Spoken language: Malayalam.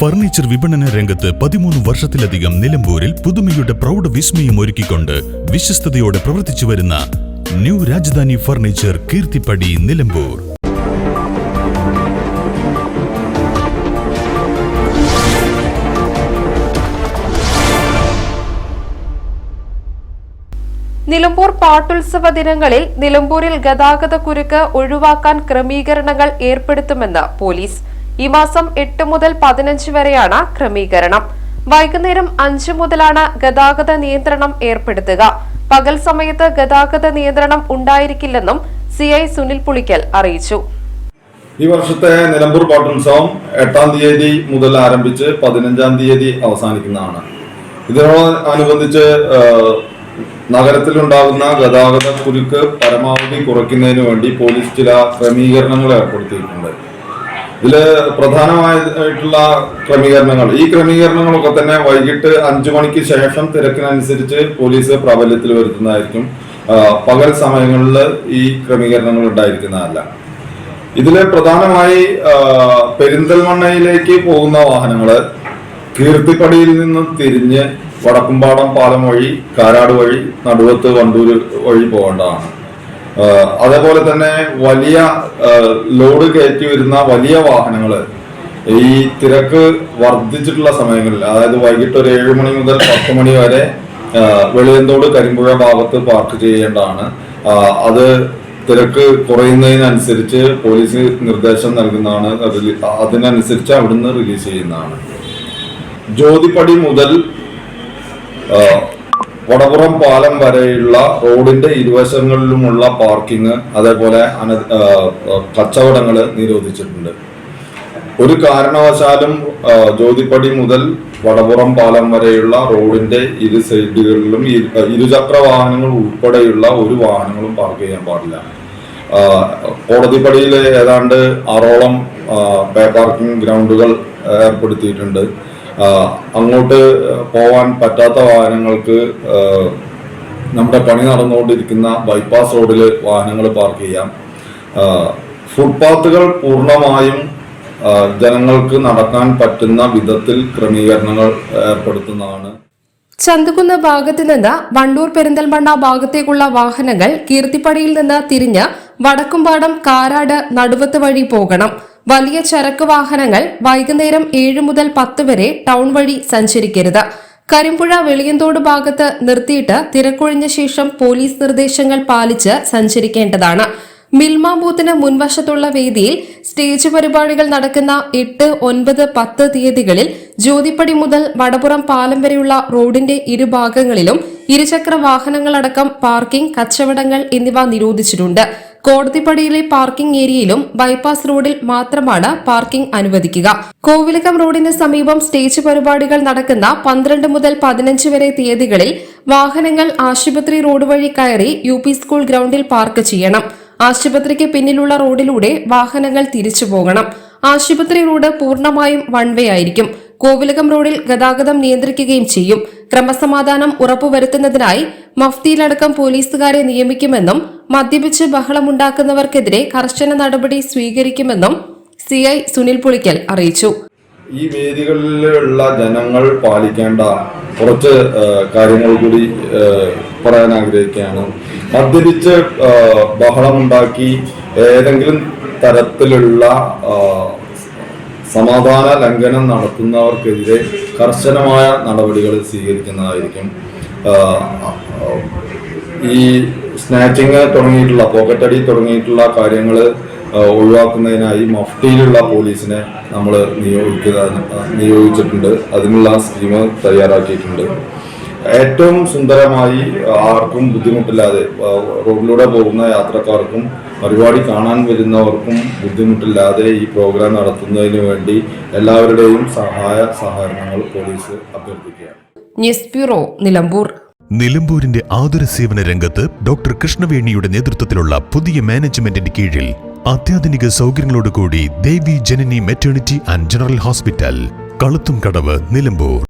ഫർണിച്ചർ വിപണന രംഗത്ത് പതിമൂന്ന് വർഷത്തിലധികം നിലമ്പൂരിൽ പുതുമയുടെ പ്രൗഢ വിസ്മയം ഒരുക്കിക്കൊണ്ട് വിശ്വസ്തയോടെ പ്രവർത്തിച്ചു വരുന്ന ന്യൂ രാജധാനി ഫർണിച്ചർ കീർത്തിപ്പടി നിലമ്പൂർ. നിലമ്പൂർ പാട്ടുത്സവ ദിനങ്ങളിൽ നിലമ്പൂരിൽ ഗതാഗത കുരുക്ക് ഒഴിവാക്കാൻ ക്രമീകരണങ്ങൾ ഏർപ്പെടുത്തുമെന്ന് പോലീസ്. ഈ മാസം എട്ട് മുതൽ പതിനഞ്ച് വരെയാണ് ക്രമീകരണം. വൈകുന്നേരം അഞ്ചു മുതലാണ് ഗതാഗത നിയന്ത്രണം ഏർപ്പെടുത്തുക. പകൽ സമയത്ത് ഗതാഗത നിയന്ത്രണം ഉണ്ടായിരിക്കില്ലെന്നും സി ഐ സുനിൽ പുളിക്കൽ അറിയിച്ചു. ഈ വർഷത്തെ നിലമ്പൂർ പാട്ടുത്സവം എട്ടാം തീയതി മുതൽ ആരംഭിച്ച് പതിനഞ്ചാം തീയതി അവസാനിക്കുന്നതാണ്. ഇതിനോടനുബന്ധിച്ച് നഗരത്തിലുണ്ടാകുന്ന ഗതാഗത കുരുക്ക് പരമാവധി കുറയ്ക്കുന്നതിന് വേണ്ടി പോലീസ് ചില ക്രമീകരണങ്ങൾ ഏർപ്പെടുത്തിയിട്ടുണ്ട്. ഇതിൽ പ്രധാനമായിട്ടുള്ള ക്രമീകരണങ്ങൾ. ഈ ക്രമീകരണങ്ങളൊക്കെ തന്നെ വൈകിട്ട് അഞ്ചു മണിക്ക് ശേഷം തിരക്കിനനുസരിച്ച് പോലീസ് പ്രാബല്യത്തിൽ വരുത്തുന്നതായിരിക്കും. പകൽ സമയങ്ങളിൽ ഈ ക്രമീകരണങ്ങൾ ഉണ്ടായിരിക്കുന്നതല്ല. ഇതിൽ പ്രധാനമായി പെരിന്തൽമണ്ണയിലേക്ക് പോകുന്ന വാഹനങ്ങൾ കീർത്തിപ്പടിയിൽ നിന്ന് തിരിഞ്ഞ് വടക്കുംപാടം പാലം വഴി കാരാട് വഴി നടുവത്ത് വണ്ടൂര് വഴി പോകേണ്ടതാണ്. അതേപോലെ തന്നെ വലിയ ലോഡ് കയറ്റി വരുന്ന വലിയ വാഹനങ്ങൾ ഈ തിരക്ക് വർദ്ധിച്ചിട്ടുള്ള സമയങ്ങളിൽ അതായത് വൈകിട്ട് ഒരു ഏഴ് മണി മുതൽ പത്ത് മണി വരെ വെളിയന്തോട് കരിമ്പുഴ ഭാഗത്ത് പാർക്ക് ചെയ്യേണ്ടതാണ്. അത് തിരക്ക് കുറയുന്നതിനനുസരിച്ച് പോലീസ് നിർദ്ദേശം നൽകുന്നതാണ് അതിനനുസരിച്ച് അവിടുന്ന് റിലീസ് ചെയ്യുന്നതാണ്. ജ്യോതിപ്പടി മുതൽ വടപുറം പാലം വരെയുള്ള റോഡിന്റെ ഇരുവശങ്ങളിലുമുള്ള പാർക്കിംഗ് അതേപോലെ അന കച്ചവടങ്ങൾ നിരോധിച്ചിട്ടുണ്ട്. ഒരു കാരണവശാലും ജ്യോതിപ്പടി മുതൽ വടപുറം പാലം വരെയുള്ള റോഡിന്റെ ഇരു സൈഡുകളിലും ഇരുചക്ര വാഹനങ്ങൾ ഉൾപ്പെടെയുള്ള ഒരു വാഹനങ്ങളും പാർക്ക് ചെയ്യാൻ പാടില്ല. കോടതിപ്പടിയിൽ ഏതാണ്ട് ആറോളം പേ പാർക്കിംഗ് ഗ്രൗണ്ടുകൾ ഏർപ്പെടുത്തിയിട്ടുണ്ട്. അങ്ങോട്ട് പോവാൻ പറ്റാത്ത വാഹനങ്ങൾക്ക് നമ്മുടെ പണി നടന്നുകൊണ്ടിരിക്കുന്ന ബൈപ്പാസ് റോഡിൽ വാഹനങ്ങൾ പാർക്ക് ചെയ്യാം. ഫുട്പാത്തുകൾ പൂർണമായും ജനങ്ങൾക്ക് നടക്കാൻ പറ്റുന്ന വിധത്തിൽ ക്രമീകരണങ്ങൾ ഏർപ്പെടുത്തുന്നതാണ്. ചന്തകുന്ന് ഭാഗത്ത് നിന്ന് വണ്ടൂർ പെരിന്തൽമണ്ണ ഭാഗത്തേക്കുള്ള വാഹനങ്ങൾ കീർത്തിപ്പടിയിൽ നിന്ന് തിരിഞ്ഞ് വടക്കുംപാടം കാരാട് നടുവത്ത് വഴി പോകണം. വലിയ ചരക്ക് വാഹനങ്ങൾ വൈകുന്നേരം ഏഴ് മുതൽ പത്ത് വരെ ടൗൺ വഴി സഞ്ചരിക്കരുത്. കരിമ്പുഴ വെളിയന്തോട് ഭാഗത്ത് നിർത്തിയിട്ട് തിരക്കൊഴിഞ്ഞ ശേഷം പോലീസ് നിർദ്ദേശങ്ങൾ പാലിച്ച് സഞ്ചരിക്കേണ്ടതാണ്. മിൽമ ബൂത്തിന് മുൻവശത്തുള്ള വേദിയിൽ സ്റ്റേജ് പരിപാടികൾ നടക്കുന്ന എട്ട് ഒൻപത് പത്ത് തീയതികളിൽ ജ്യോതിപ്പടി മുതൽ വടപുറം പാലം വരെയുള്ള റോഡിന്റെ ഇരുഭാഗങ്ങളിലും ഇരുചക്ര വാഹനങ്ങളടക്കം പാർക്കിംഗ് കച്ചവടങ്ങൾ എന്നിവ നിരോധിച്ചിട്ടുണ്ട്. കോടതിപ്പടിയിലെ പാർക്കിംഗ് ഏരിയയിലും ബൈപ്പാസ് റോഡിൽ മാത്രമാണ് പാർക്കിംഗ് അനുവദിക്കുക. കോവിലകം റോഡിന് സമീപം സ്റ്റേജ് പരിപാടികൾ നടക്കുന്ന പന്ത്രണ്ട് മുതൽ പതിനഞ്ച് വരെ തീയതികളിൽ വാഹനങ്ങൾ ആശുപത്രി റോഡ് വഴി കയറി യു സ്കൂൾ ഗ്രൗണ്ടിൽ പാർക്ക് ചെയ്യണം. ആശുപത്രിക്ക് പിന്നിലുള്ള റോഡിലൂടെ വാഹനങ്ങൾ തിരിച്ചു പോകണം. ആശുപത്രി റോഡ് പൂർണമായും വൺവേ ആയിരിക്കും. കോവിലകം റോഡിൽ ഗതാഗതം നിയന്ത്രിക്കുകയും ചെയ്യും. ക്രമസമാധാനം ഉറപ്പുവരുത്തുന്നതിനായി മഫ്തിയിലടക്കം പോലീസുകാരെ നിയമിക്കുമെന്നും മദ്യപിച്ച് ബഹളമുണ്ടാക്കുന്നവർക്കെതിരെ കർശന നടപടി സ്വീകരിക്കുമെന്നും സിഐ സുനിൽ പുളിക്കൽ അറിയിച്ചു. ഈ വേദികളിലുള്ള ജനങ്ങൾ പാലിക്കേണ്ട കുറച്ച് കാര്യങ്ങൾ കൂടി പറയാൻ ആഗ്രഹിക്കുകയാണ്. മദ്യപിച്ച് ബഹളമുണ്ടാക്കി ഏതെങ്കിലും തരത്തിലുള്ള സമാധാന ലംഘനം നടത്തുന്നവർക്കെതിരെ കർശനമായ നടപടികൾ സ്വീകരിക്കുന്നതായിരിക്കും. ഈ സ്നാച്ചിങ് തുടങ്ങിയിട്ടുള്ള പോക്കറ്റടി തുടങ്ങിയിട്ടുള്ള കാര്യങ്ങൾ ഒഴിവാക്കുന്നതിനായി മഫ്റ്റിയിലുള്ള പോലീസിനെ നമ്മൾ നിയോഗിക്കുക നിയോഗിച്ചിട്ടുണ്ട്. അതിനുള്ള സ്കീം തയ്യാറാക്കിയിട്ടുണ്ട്. ഏറ്റവും സുന്ദരമായി ആർക്കും ബുദ്ധിമുട്ടില്ലാതെ റോഡിലൂടെ പോകുന്ന യാത്രക്കാർക്കും പരിപാടി കാണാൻ വരുന്നവർക്കും ബുദ്ധിമുട്ടില്ലാതെ ഈ പ്രോഗ്രാം നടത്തുന്നതിന് വേണ്ടി എല്ലാവരുടെയും സഹായ സഹകരണങ്ങൾ പോലീസ് അഭ്യർത്ഥിക്കുകയാണ്. News bureau Nilambur. നിലമ്പൂരിന്റെ ആതുര സേവന രംഗത്ത് ഡോക്ടർ കൃഷ്ണവേണിയുടെ നേതൃത്വത്തിലുള്ള പുതിയ മാനേജ്മെന്റിന്റെ കീഴിൽ അത്യാധുനിക സൗകര്യങ്ങളോടുകൂടി Devi Janani maternity and general hospital Kaluthumkadavu Nilambur.